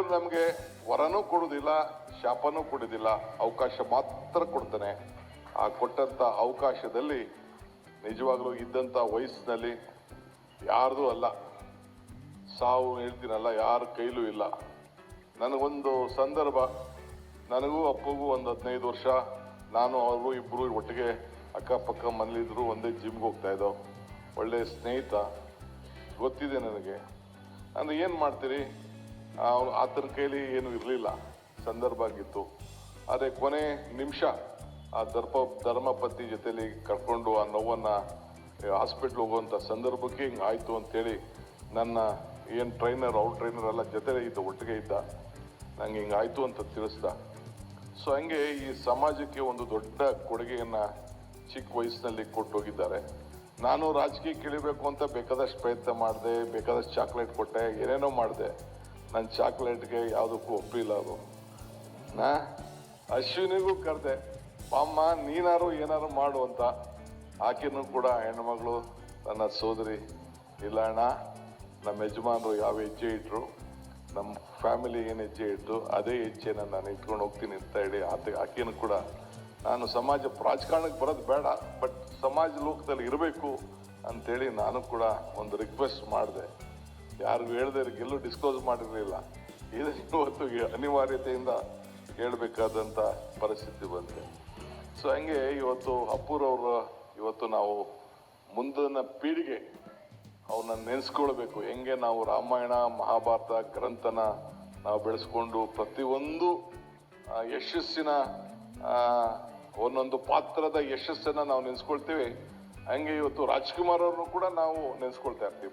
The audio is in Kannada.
ದೇವರು ನಮಗೆ ವರನೂ ಕೊಡುವುದಿಲ್ಲ ಶಾಪನೂ ಕೊಡುವುದಿಲ್ಲ ಅವಕಾಶ ಮಾತ್ರ ಕೊಡ್ತಾನೆ. ಆ ಕೊಟ್ಟಂತ ಅವಕಾಶದಲ್ಲಿ ನಿಜವಾಗ್ಲೂ ಇದ್ದಂತ ವಯಸ್ಸಿನಲ್ಲಿ ಯಾರ್ದು ಅಲ್ಲ. ಸಾವು ಹೇಳ್ತೀನಲ್ಲ, ಯಾರ ಕೈಲೂ ಇಲ್ಲ. ನನಗೊಂದು ಸಂದರ್ಭ, ನನಗೂ ಅಪ್ಪಗೂ ಒಂದು ಹದಿನೈದು ವರ್ಷ. ನಾನು ಅವರು ಇಬ್ಬರು ಒಟ್ಟಿಗೆ ಅಕ್ಕಪಕ್ಕ ಮನೇಲಿದ್ರು ಒಂದೇ ಜಿಮ್ಗೆ ಹೋಗ್ತಾ ಇದ್ದೋ. ಒಳ್ಳೆ ಸ್ನೇಹಿತ, ಗೊತ್ತಿದೆ ನನಗೆ. ಅಂದ್ರೆ ಏನು ಮಾಡ್ತೀರಿ? ಅವ್ನು ಆತನ ಕೈಲಿ ಏನು ಇರಲಿಲ್ಲ. ಸಂದರ್ಭ ಆಗಿತ್ತು. ಆದರೆ ಕೊನೆ ನಿಮಿಷ ಆ ದರ್ಪ ಧರ್ಮಪತಿ ಜೊತೆಲಿ ಕರ್ಕೊಂಡು ಆ ನೋವನ್ನು ಹಾಸ್ಪಿಟ್ಲ್ ಹೋಗುವಂಥ ಸಂದರ್ಭಕ್ಕೆ ಹಿಂಗೆ ಆಯಿತು ಅಂತೇಳಿ ನನ್ನ ಏನು ಟ್ರೈನರ್ ಔಟ್ ಟ್ರೈನರ್ ಎಲ್ಲ ಜೊತೆಲೇ ಇದ್ದ, ಒಟ್ಟಿಗೆ ಇದ್ದ. ನಂಗೆ ಹಿಂಗೆ ಆಯಿತು ಅಂತ ತಿಳಿಸ್ದ. ಸೊ ಹಂಗೆ ಈ ಸಮಾಜಕ್ಕೆ ಒಂದು ದೊಡ್ಡ ಕೊಡುಗೆಯನ್ನು ಚಿಕ್ಕ ವಯಸ್ಸಿನಲ್ಲಿ ಕೊಟ್ಟು ಹೋಗಿದ್ದಾರೆ ನಾನು ರಾಜಕೀಯಕ್ಕೆ ಇಳಿಬೇಕು ಅಂತ ಬೇಕಾದಷ್ಟು ಪ್ರಯತ್ನ ಮಾಡಿದೆ, ಬೇಕಾದಷ್ಟು ಚಾಕ್ಲೇಟ್ ಕೊಟ್ಟೆ, ಏನೇನೋ ಮಾಡಿದೆ. ನನ್ನ ಚಾಕ್ಲೇಟ್ಗೆ ಯಾವುದಕ್ಕೂ ಒಪ್ಪಿಲ್ಲ ಅದು. ನಾ? ಅಶ್ವಿನಿಗೂ ಕರೆದೆ. ಅಮ್ಮ, ನೀನಾರು ಏನಾರು ಮಾಡು ಅಂತ. ಆಕಿನೂ ಕೂಡ ಹೆಣ್ಮಗಳು, ನನ್ನ ಸೋದರಿ. ಇಲ್ಲ ಅಣ್ಣ, ನಮ್ಮ ಯಜಮಾನರು ಯಾವ ಹೆಜ್ಜೆ ಇಟ್ಟರು ನಮ್ಮ ಫ್ಯಾಮಿಲಿ ಏನು ಹೆಜ್ಜೆ ಇಟ್ಟು ಅದೇ ಹೆಜ್ಜೆನ ನಾನು ಇಟ್ಕೊಂಡು ಹೋಗ್ತೀನಿ ಅಂತ ಹೇಳಿ ಆತ ಆಕೆನೂ ಕೂಡ. ನಾನು ಸಮಾಜ ರಾಜಕಾರಣಕ್ಕೆ ಬರೋದು ಬೇಡ, ಬಟ್ ಸಮಾಜ ಲೋಕದಲ್ಲಿ ಇರಬೇಕು ಅಂತೇಳಿ ನಾನು ಕೂಡ ಒಂದು ರಿಕ್ವೆಸ್ಟ್ ಮಾಡಿದೆ. ಯಾರಿಗೂ ಹೇಳದೆ ಎಲ್ಲೂ ಡಿಸ್ಕ್ಲೋಸ್ ಮಾಡಿರಲಿಲ್ಲ. ಇದು ಇವತ್ತು ಅನಿವಾರ್ಯತೆಯಿಂದ ಹೇಳಬೇಕಾದಂಥ ಪರಿಸ್ಥಿತಿ ಬಂದಿದೆ. ಸೊ ಹಂಗೆ ಇವತ್ತು ಅಪ್ಪುರವರು ಇವತ್ತು ನಾವು ಮುಂದಿನ ಪೀಳಿಗೆ ಅವನ್ನ ನೆನೆಸ್ಕೊಳ್ಬೇಕು. ಹೆಂಗೆ ನಾವು ರಾಮಾಯಣ, ಮಹಾಭಾರತ ಗ್ರಂಥನ ನಾವು ಬೆಳೆಸ್ಕೊಂಡು ಪ್ರತಿಯೊಂದು ಯಶಸ್ಸಿನ ಒಂದೊಂದು ಪಾತ್ರದ ಯಶಸ್ಸನ್ನು ನಾವು ನೆನೆಸ್ಕೊಳ್ತೀವಿ. ಹಂಗೆ ಇವತ್ತು ರಾಜ್ಕುಮಾರ್ ಅವ್ರನ್ನು ಕೂಡ ನಾವು ನೆನೆಸ್ಕೊಳ್ತಾ ಇರ್ತೀವಿ